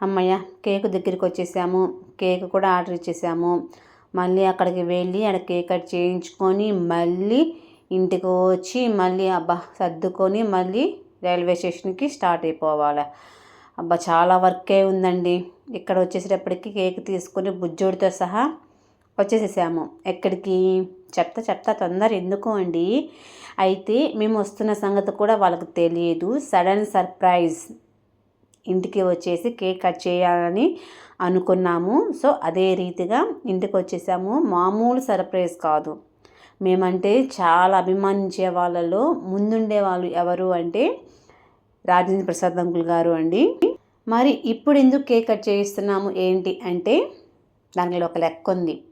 అమ్మయ్య కేక్ దగ్గరికి వచ్చేసాము కేక్ కూడా ఆర్డర్ ఇచ్చేసాము. మళ్ళీ అక్కడికి వెళ్ళి ఆడ కేక్ కట్ చేయించుకొని మళ్ళీ ఇంటికి వచ్చి మళ్ళీ అబ్బా సర్దుకొని మళ్ళీ రైల్వే స్టేషన్కి స్టార్ట్ అయిపోవాలి. అబ్బా చాలా వర్కే ఉందండి. ఇక్కడ వచ్చేసేటప్పటికి కేక్ తీసుకొని బుజ్జోడితో సహా వచ్చేసేసాము. ఎక్కడికి? చెప్తా చెప్తా తొందర ఎందుకు అండి? అయితే మేము వస్తున్న సంగతి కూడా వాళ్ళకి తెలియదు. Sudden surprise. ఇంటికి వచ్చేసి కేక్ కట్ చేయాలని అనుకున్నాము. సో అదే రీతిగా ఇంటికి వచ్చేసాము. మామూలు సర్ప్రైజ్ కాదు. మేమంటే చాలా అభిమానించే వాళ్ళలో ముందుండే వాళ్ళు ఎవరు అంటే రాజేంద్ర ప్రసాద్ అంకుల్ గారు అండి. మరి ఇప్పుడు ఎందుకు కేక్ కట్ చేయిస్తున్నాము ఏంటి అంటే దానిలో ఒక లెక్క ఉంది.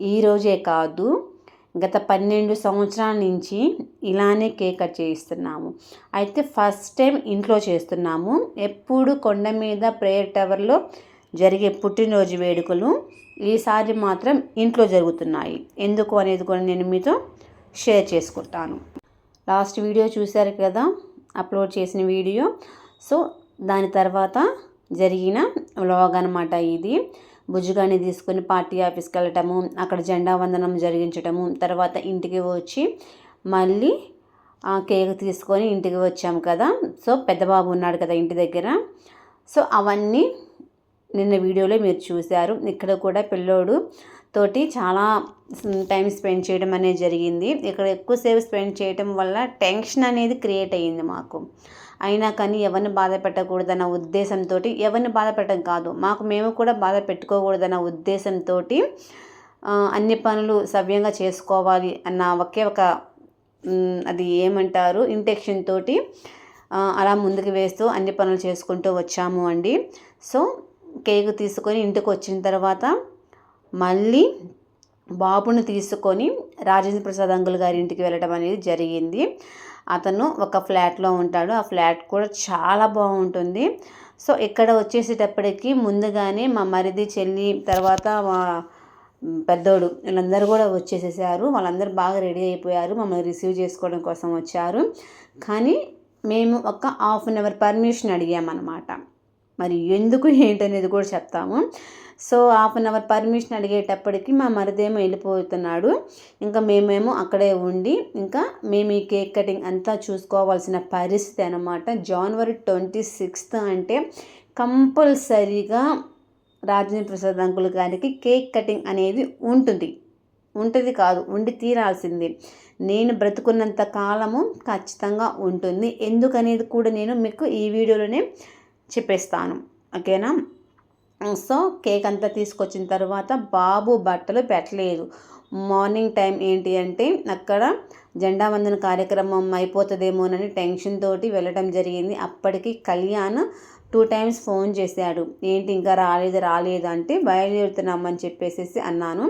ఈరోజే కాదు గత పన్నెండు సంవత్సరాల నుంచి ఇలానే కేక్ కట్ చేయిస్తున్నాము. అయితే ఫస్ట్ టైం ఇంట్లో చేస్తున్నాము. ఎప్పుడు కొండ మీద ప్రేయర్ టవర్లో జరిగే పుట్టినరోజు వేడుకలు ఈసారి మాత్రం ఇంట్లో జరుగుతున్నాయి. ఎందుకు అనేది కూడా నేను మీతో షేర్ చేసుకుంటాను. లాస్ట్ వీడియో చూశారు కదా అప్లోడ్ చేసిన వీడియో. సో దాని తర్వాత జరిగిన వ్లాగ్ అనమాట ఇది. బుజ్జుగాని తీసుకొని పార్టీ ఆఫీస్కి వెళ్ళటము అక్కడ జెండా వందనం జరిగించటము తర్వాత ఇంటికి వచ్చి మళ్ళీ ఆ కేక్ తీసుకొని ఇంటికి వచ్చాము కదా. సో పెద్దబాబు ఉన్నాడు కదా ఇంటి దగ్గర. సో అవన్నీ నిన్న వీడియోలో మీరు చూశారు. ఇక్కడ కూడా పిల్లోడు తోటి చాలా టైం స్పెండ్ చేయడం అనేది జరిగింది. ఇక్కడ ఎక్కువసేపు స్పెండ్ చేయడం వల్ల టెన్షన్ అనేది క్రియేట్ అయ్యింది మాకు. అయినా కానీ ఎవరిని బాధ పెట్టకూడదన్న ఉద్దేశంతో ఎవరిని బాధ పెట్టడం కాదు. మాకు మేము కూడా బాధ పెట్టుకోకూడదన్న ఉద్దేశంతో అన్ని పనులు సవ్యంగా చేసుకోవాలి అన్న ఒకే ఒక అది ఏమంటారు ఇంటెక్షన్ తోటి అలా ముందుకు వేస్తూ అన్ని పనులు చేసుకుంటూ వచ్చాము అండి. సో కేక్ తీసుకొని ఇంటికి వచ్చిన తర్వాత మళ్ళీ బాబును తీసుకొని రాజేంద్ర ప్రసాద్ అంకుల్ గారి ఇంటికి వెళ్ళడం అనేది జరిగింది. అతను ఒక ఫ్లాట్లో ఉంటాడు. ఆ ఫ్లాట్ కూడా చాలా బాగుంటుంది. సో ఇక్కడ వచ్చేసేటప్పటికి ముందుగానే మా మరిది చెల్లి తర్వాత మా పెద్దోడు వీళ్ళందరూ కూడా వచ్చేసేసారు. వాళ్ళందరూ బాగా రెడీ అయిపోయారు. మమ్మల్ని రిసీవ్ చేసుకోవడం కోసం వచ్చారు. కానీ మేము ఒక హాఫ్ అన్ అవర్ పర్మిషన్ అడిగామన్నమాట. మరి ఎందుకు ఏంటనేది కూడా చెప్తాము. So half an hour permission అడిగేటప్పటికి మా మరిదేమో వెళ్ళిపోతున్నాడు. ఇంకా మేమేమో అక్కడే ఉండి ఇంకా మేము ఈ కేక్ కటింగ్ అంతా చూసుకోవాల్సిన పరిస్థితి అనమాట జనవరి ట్వంటీ సిక్స్త్ అంటే కంపల్సరీగా రాజేంద్ర ప్రసాద్ అంకుల్ గారికి కేక్ కటింగ్ అనేది ఉంటుంది. ఉంటుంది కాదు ఉండి తీరాల్సింది. నేను బ్రతుకున్నంత కాలము ఖచ్చితంగా ఉంటుంది. ఎందుకనేది కూడా నేను మీకు ఈ వీడియోలోనే చెప్పేస్తాను. ఓకేనా? సో కేక్ అంతా తీసుకొచ్చిన తర్వాత బాబు బట్టలు పెట్టలేదు. మార్నింగ్ టైం ఏంటి అంటే అక్కడ జెండా వందన కార్యక్రమం అయిపోతుందేమోనని టెన్షన్ తోటి వెళ్ళడం జరిగింది. అప్పటికి కళ్యాణ్ టూ టైమ్స్ ఫోన్ చేశాడు. ఏంటి ఇంకా రాలేదు రాలేదు అంటే బయలుదేరుతున్నామని చెప్పేసి అన్నాను.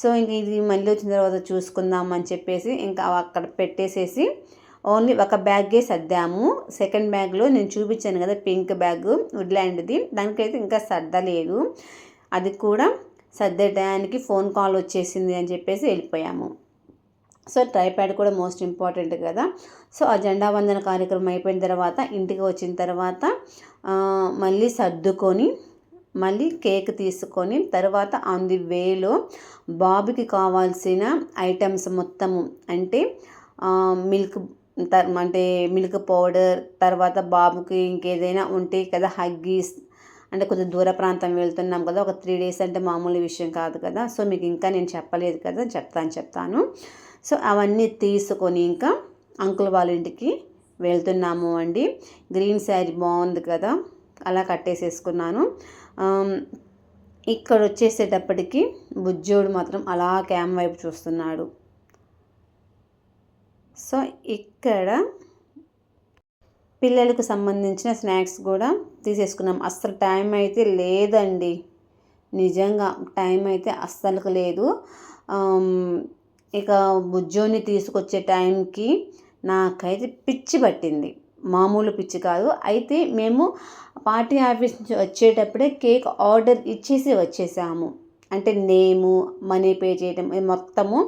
సో ఇంక ఇది మళ్ళీ వచ్చిన తర్వాత చూసుకుందామని చెప్పేసి ఇంకా అక్కడ పెట్టేసేసి ఓన్లీ ఒక బ్యాగే సర్దాము. సెకండ్ బ్యాగ్లో నేను చూపించాను కదా పింక్ బ్యాగ్ వుడ్లాండ్ది. దానికైతే ఇంకా సర్దలేదు. అది కూడా సర్దేయడానికి ఫోన్ కాల్ వచ్చేసింది అని చెప్పేసి వెళ్ళిపోయాము. సో ట్రైప్యాడ్ కూడా మోస్ట్ ఇంపార్టెంట్ కదా. సో ఆ జెండా వందన కార్యక్రమం అయిపోయిన తర్వాత ఇంటికి వచ్చిన తర్వాత మళ్ళీ సర్దుకొని మళ్ళీ కేక్ తీసుకొని తర్వాత ఆన్ ది వేలో బాబుకి కావాల్సిన ఐటమ్స్ మొత్తము అంటే మిల్క్ అంటే మిల్క్ పౌడర్ తర్వాత బాబుకి ఇంకేదైనా ఉంటే కదా హగ్గీస్ అంటే కొంచెం దూర ప్రాంతం వెళ్తున్నాం కదా ఒక త్రీ డేస్ అంటే మామూలు విషయం కాదు కదా. సో మీకు ఇంకా నేను చెప్పలేదు కదా చెప్తాను చెప్తాను. సో అవన్నీ తీసుకొని ఇంకా అంకుల్ వాళ్ళ ఇంటికి వెళ్తున్నాము అండి. గ్రీన్ శారీ బాగుంది కదా అలా కట్టేసేసుకున్నాను. ఇక్కడ వచ్చేసేటప్పటికి బుజ్జోడు మాత్రం అలా క్యామ్ వైపు చూస్తున్నాడు. సో ఇక్కడ పిల్లలకు సంబంధించిన స్నాక్స్ కూడా తీసేసుకున్నాం. అస్సలు టైం అయితే లేదండి. నిజంగా టైం అయితే అస్సలకు లేదు. ఇక బుజ్జోని తీసుకొచ్చే టైంకి నాకైతే పిచ్చి పట్టింది. మామూలు పిచ్చి కాదు. అయితే మేము పార్టీ ఆఫీస్ నుంచి వచ్చేటప్పుడే కేక్ ఆర్డర్ ఇచ్చేసి వచ్చేసాము. అంటే నేము మనీ పే చేయటం మొత్తము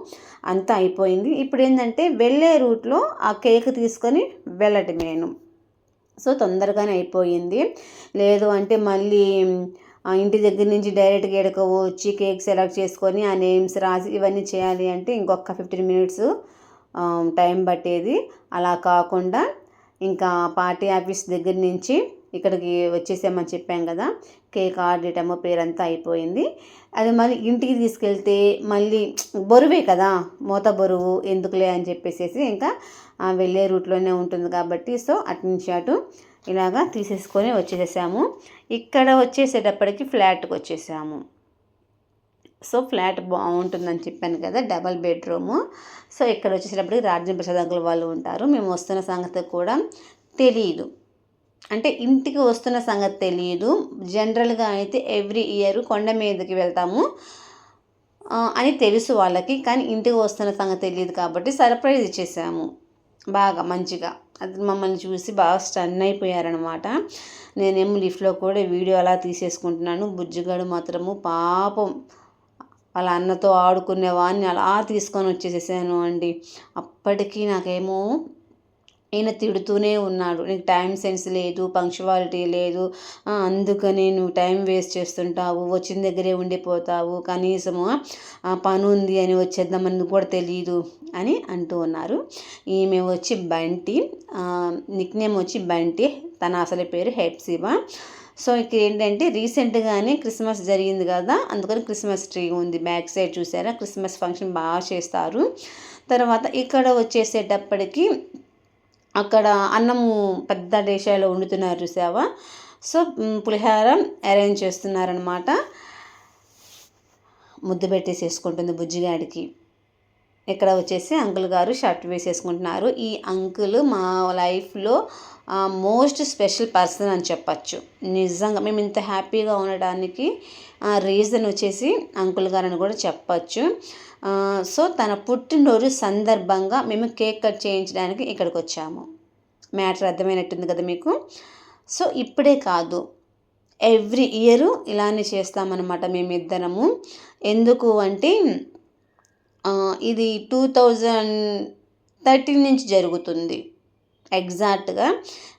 అంతా అయిపోయింది. ఇప్పుడు ఏంటంటే వెళ్ళే రూట్లో ఆ కేక్ తీసుకొని వెళ్ళటం నేను. సో తొందరగానే అయిపోయింది. లేదు అంటే మళ్ళీ ఇంటి దగ్గర నుంచి డైరెక్ట్గా ఎడక వచ్చి కేక్ సెలెక్ట్ చేసుకొని ఆ నేమ్స్ రాసి ఇవన్నీ చేయాలి అంటే ఇంకొక ఫిఫ్టీన్ మినిట్స్ టైం పట్టేది. అలా కాకుండా ఇంకా పార్టీ ఆఫీస్ దగ్గర నుంచి ఇక్కడికి వచ్చేసామని చెప్పాం కదా. కేక్ ఆర్డర్ పేరంతా అయిపోయింది. అది మళ్ళీ ఇంటికి తీసుకెళ్తే మళ్ళీ బరువే కదా. మూత బరువు ఎందుకులే అని చెప్పేసేసి ఇంకా వెళ్ళే రూట్లోనే ఉంటుంది కాబట్టి సో అటు నుంచి అటు ఇలాగా తీసేసుకొని వచ్చేసాము ఇక్కడ వచ్చేసేటప్పటికి ఫ్లాట్కి వచ్చేసాము. సో ఫ్లాట్ బాగుంటుందని చెప్పాను కదా డబల్ బెడ్రూము. సో ఇక్కడ వచ్చేసేటప్పటికి రాజ్యం ప్రసాద్ అంకుల్ వాళ్ళు ఉంటారు. మేము వస్తున్న సంగతి కూడా తెలియదు అంటే ఇంటికి వస్తున్న సంగతి తెలియదు జనరల్గా అయితే ఎవ్రీ ఇయర్ కొండ మీదకి వెళ్తాము. అని తెలుసు వాళ్ళకి కానీ ఇంటికి వస్తున్న సంగతి తెలియదు కాబట్టి సర్ప్రైజ్ ఇచ్చేసాము. బాగా మంచిగా. అది మమ్మల్ని చూసి బాగా స్టన్ అయిపోయారనమాట నేనేమో లిఫ్ట్లో కూడా వీడియో అలా తీసేసుకుంటున్నాను. బుజ్జిగాడు మాత్రము పాపం వాళ్ళ అన్నతో ఆడుకునే వాడిని అలా తీసుకొని వచ్చేసేసాను అండి. అప్పటికి నాకేమో ఈయన తిడుతూనే ఉన్నాడు. నీకు టైం సెన్స్ లేదు పంక్చువాలిటీ లేదు. అందుకని నువ్వు టైం వేస్ట్ చేస్తుంటావు. వచ్చిన దగ్గరే ఉండిపోతావు. కనీసము పని ఉంది అని వచ్చేద్దామని కూడా తెలియదు అని అంటూ ఉన్నారు. ఈమె వచ్చి బంటి నిక్నేమ్ వచ్చి బంటి. తన అసలు పేరు హెప్సిబా. సో ఇక్కడ ఏంటంటే రీసెంట్గానే క్రిస్మస్ జరిగింది కదా. అందుకని క్రిస్మస్ ట్రీ ఉంది. బ్యాక్ సైడ్ చూసారా? క్రిస్మస్ ఫంక్షన్ బాగా చేస్తారు. తర్వాత ఇక్కడ వచ్చేసేటప్పటికి అక్కడ అన్నము పెద్ద డేషాలో వండుతున్నారు చూసావా? సో పులిహార అరేంజ్ చేస్తున్నారనమాట ముద్దు పెట్టేసేసుకుంటుంది బుజ్జిగాడికి. ఇక్కడ వచ్చేసి అంకుల్ గారు షర్ట్ వేసేసుకుంటున్నారు. ఈ అంకుల్ మా లైఫ్లో మోస్ట్ స్పెషల్ పర్సన్ అని చెప్పచ్చు. నిజంగా మేము ఇంత హ్యాపీగా ఉండడానికి రీజన్ వచ్చేసి అంకుల్ గారు అని కూడా చెప్పచ్చు. సో తన పుట్టినరోజు సందర్భంగా మేము కేక్ కట్ చేయించడానికి ఇక్కడికి వచ్చాము మ్యాటర్ అర్థమైనట్టుంది కదా మీకు? సో ఇప్పుడే కాదు ఎవ్రీ ఇయర్ ఇలానే చేస్తామన్నమాట మేమిద్దరము. ఎందుకు అంటే ఇది టూ థౌజండ్ థర్టీన్ నుంచి జరుగుతుంది. ఎగ్జాక్ట్గా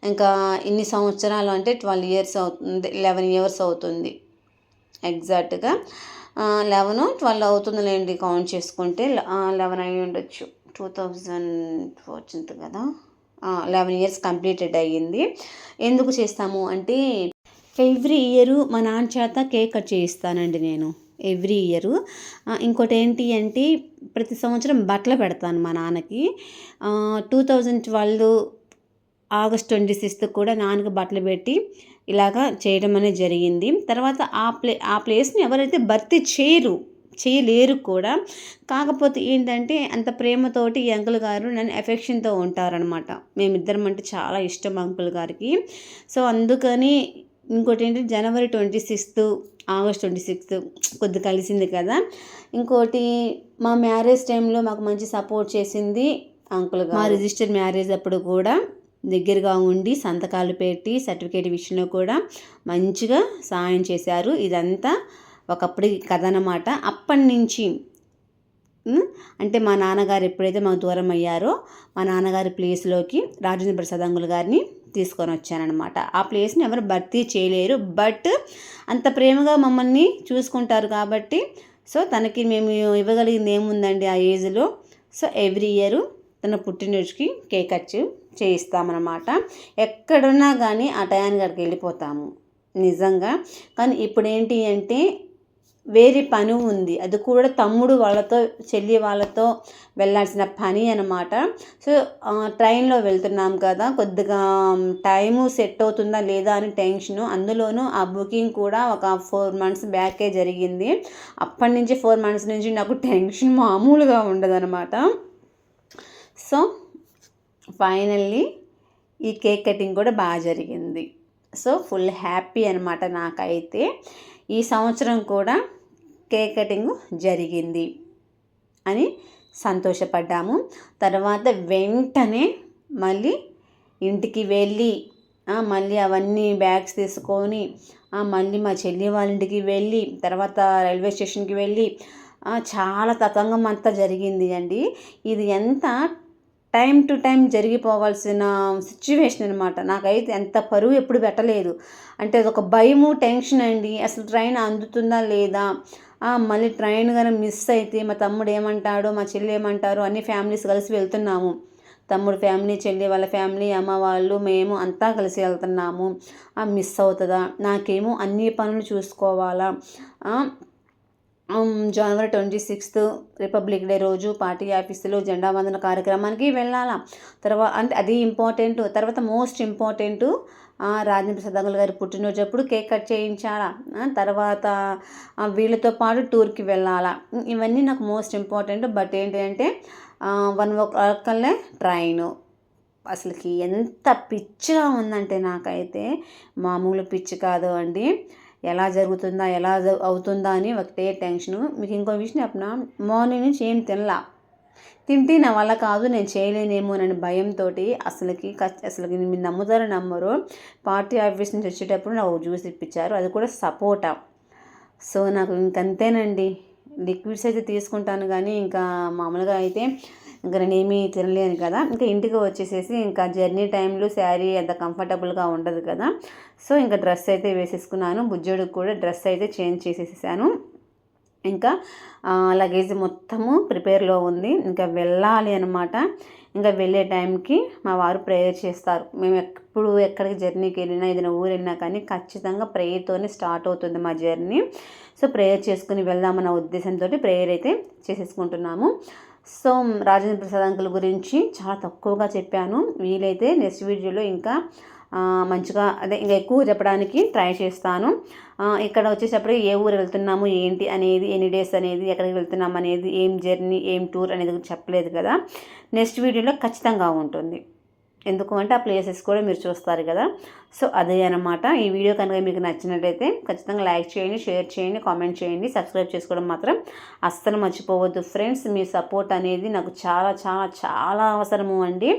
ఇంకా ఇన్ని సంవత్సరాలు అంటే ట్వెల్వ్ ఇయర్స్ అవుతుంది లెవెన్ ఇయర్స్ అవుతుంది. ఎగ్జాక్ట్గా లెవెన్ ట్వెల్వ్ అవుతుందిలేండి కౌంట్ చేసుకుంటే లెవెన్ అయ్యి ఉండొచ్చు. టూ థౌజండ్ ఫోర్టీన్త్ కదా? లెవెన్ ఇయర్స్ కంప్లీటెడ్ అయ్యింది. ఎందుకు చేస్తాము అంటే ఎవ్రీ ఇయరు మా నాన్న చేత కేక్ కట్ చేయిస్తానండి నేను. Every year. ఇంకోటి ఏంటి అంటే ప్రతి సంవత్సరం బట్టలు పెడతాను మా నాన్నకి. Two thousand twelve August twenty sixth కూడా నాన్నకి బట్టలు పెట్టి ఇలాగా చేయడం అనేది జరిగింది. తర్వాత ఆ ప్లే ఆ ప్లేస్ని ఎవరైతే భర్తీ చేయరు చేయలేరు కూడా కాకపోతే ఏంటంటే అంత ప్రేమతోటి ఈ అంకుల్ గారు నన్ను ఎఫెక్షన్తో ఉంటారనమాట మేమిద్దరం అంటే చాలా ఇష్టం అంకుల్ గారికి. సో అందుకని ఇంకోటి ఏంటంటే జనవరి twenty sixth August twenty sixth కొద్ది కలిసింది కదా. ఇంకోటి మా మ్యారేజ్ టైంలో మాకు మంచి సపోర్ట్ చేసింది అంకుల్ మా రిజిస్టర్ మ్యారేజ్ అప్పుడు కూడా. దగ్గరగా ఉండి సంతకాలు పెట్టి సర్టిఫికేట్ విషయంలో కూడా మంచిగా సహాయం చేశారు. ఇదంతా ఒకప్పుడు కథ అన్నమాట అప్పటి నుంచి అంటే మా నాన్నగారు ఎప్పుడైతే మాకు దూరం అయ్యారో మా నాన్నగారి ప్లేస్లోకి రాజేంద్ర ప్రసాద్ అంగుల్ గారిని తీసుకొని వచ్చానమాట ఆ ప్లేస్ని ఎవరు భర్తీ చేయలేరు. బట్ అంత ప్రేమగా మమ్మల్ని చూసుకుంటారు కాబట్టి సో తనకి మేము ఇవ్వగలిగింది ఏముందండి ఆ ఏజ్లో? సో ఎవ్రీ ఇయర్ తన పుట్టినరోజుకి కేక్ కట్ చేయిస్తామన్నమాట. ఎక్కడున్నా కానీ ఆ టయానికి అక్కడికి వెళ్ళిపోతాము. నిజంగా. కానీ ఇప్పుడు ఏంటి అంటే వేరే పని ఉంది. అది కూడా తమ్ముడు వాళ్ళతో చెల్లి వాళ్ళతో వెళ్ళాల్సిన పని అనమాట సో ట్రైన్లో వెళ్తున్నాం కదా. కొద్దిగా టైము సెట్ అవుతుందా లేదా అని టెన్షను. అందులోనూ ఆ బుకింగ్ కూడా ఒక ఫోర్ మంత్స్ బ్యాకే జరిగింది. అప్పటి నుంచి ఫోర్ మంత్స్ నుంచి నాకు టెన్షన్ మామూలుగా ఉండదనమాట సో ఫైనల్లీ ఈ కేక్ కటింగ్ కూడా బాగా జరిగింది. సో ఫుల్ హ్యాపీ అనమాట నాకైతే. ఈ సంవత్సరం కూడా కేక్ కటింగ్ జరిగింది అని సంతోషపడ్డాము. తర్వాత వెంటనే మళ్ళీ ఇంటికి వెళ్ళి మళ్ళీ అవన్నీ బ్యాగ్స్ తీసుకొని మళ్ళీ మా చెల్లి వాళ్ళ ఇంటికి వెళ్ళి తర్వాత రైల్వే స్టేషన్కి వెళ్ళి చాలా తతంగం అంతా జరిగింది అండి. ఇది ఎంత టైం టు టైం జరిగిపోవాల్సిన సిచ్యువేషన్ అనమాట నాకైతే ఎంత పరువు ఎప్పుడు పెట్టలేదు. అంటే అదొక భయము టెన్షన్ అండి. అసలు ట్రైన్ అందుతుందా లేదా? మళ్ళీ ట్రైన్ కానీ మిస్ అయితే మా తమ్ముడు ఏమంటాడు మా చెల్లి ఏమంటారు అన్ని ఫ్యామిలీస్ కలిసి వెళ్తున్నాము. తమ్ముడు ఫ్యామిలీ చెల్లి వాళ్ళ ఫ్యామిలీ అమ్మ వాళ్ళు మేము అంతా కలిసి వెళ్తున్నాము. మిస్ అవుతుందా? నాకేమో అన్ని పనులు చూసుకోవాలా? జనవరి ట్వంటీ సిక్స్త్ రిపబ్లిక్ డే రోజు పార్టీ ఆఫీసులో జెండా వందన కార్యక్రమానికి వెళ్ళాలా? తర్వాత అంటే అది ఇంపార్టెంట్. తర్వాత మోస్ట్ ఇంపార్టెంట్ రాజేంద్ర ప్రసాద్ గారి పుట్టినరోజప్పుడు కేక్ కట్ చేయించాలా? తర్వాత వీళ్ళతో పాటు టూర్కి వెళ్ళాలా? ఇవన్నీ నాకు మోస్ట్ ఇంపార్టెంట్. బట్ ఏంటి అంటే వన్ ఓ క్లాక్కల్లే ట్రైను. అసలుకి ఎంత పిచ్చిగా ఉందంటే నాకైతే మామూలు పిచ్చి కాదు అండి. ఎలా జరుగుతుందా ఎలా అవుతుందా అని ఒకటే టెన్షను. మీకు ఇంకో విషయం చెప్పిన? మార్నింగ్ నుంచి ఏం తినలా? తింటే నా వల్ల కాదు నేను చేయలేనేమో అని భయంతో అసలుకి అసలుకి మీరు నమ్ముతారో నమ్మరు పార్టీ ఆఫీస్ నుంచి వచ్చేటప్పుడు నాకు జ్యూస్ ఇప్పించారు అది కూడా సపోటా. సో నాకు ఇంకంతేనండి. లిక్విడ్స్ అయితే తీసుకుంటాను కానీ ఇంకా మామూలుగా అయితే ఇంకా నేను ఏమీ తినలేను కదా. ఇంకా ఇంటికి వచ్చేసేసి ఇంకా జర్నీ టైంలో శారీ అంత కంఫర్టబుల్గా ఉండదు కదా. సో ఇంకా డ్రెస్ అయితే వేసేసుకున్నాను. బుజ్జుడికి కూడా డ్రెస్ అయితే చేంజ్ చేసేసాను ఇంకా లగేజ్ మొత్తము ప్రిపేర్లో ఉంది. ఇంకా వెళ్ళాలి అనమాట ఇంకా వెళ్ళే టైంకి మా వారు ప్రేయర్ చేస్తారు. మేము ఎప్పుడు ఎక్కడికి జర్నీకి వెళ్ళినా ఏదైనా ఊరు వెళ్ళినా కానీ ఖచ్చితంగా ప్రేయర్తోనే స్టార్ట్ అవుతుంది మా జర్నీ. సో ప్రేయర్ చేసుకుని వెళ్దామన్న ఉద్దేశంతో ప్రేయర్ అయితే చేసేసుకుంటున్నాము. సో రాజేంద్ర ప్రసాద్ అంకుల్ గురించి చాలా తక్కువగా చెప్పాను. వీలైతే నెక్స్ట్ వీడియోలో ఇంకా మంచిగా అదే ఇంకా ఎక్కువ చెప్పడానికి ట్రై చేస్తాను. ఇక్కడ వచ్చేటప్పుడు ఏ ఊరు వెళ్తున్నాము ఏంటి అనేది ఎన్ని డేస్ అనేది ఎక్కడికి వెళ్తున్నాము అనేది ఏం జర్నీ ఏం టూర్ అనేది చెప్పలేదు కదా. నెక్స్ట్ వీడియోలో ఖచ్చితంగా ఉంటుంది. ఎందుకు అంటే ఆ ప్లేసెస్ కూడా మీరు చూస్తారు కదా. సో అదే అనమాట ఈ వీడియో కనుక మీకు నచ్చినట్లయితే ఖచ్చితంగా లైక్ చేయండి షేర్ చేయండి కామెంట్ చేయండి సబ్స్క్రైబ్ చేసుకోవడం మాత్రం అస్సలు మర్చిపోవద్దు. ఫ్రెండ్స్ మీ సపోర్ట్ అనేది నాకు చాలా చాలా చాలా అవసరము అండి.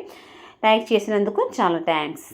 లైక్ చేసినందుకు చాలా థ్యాంక్స్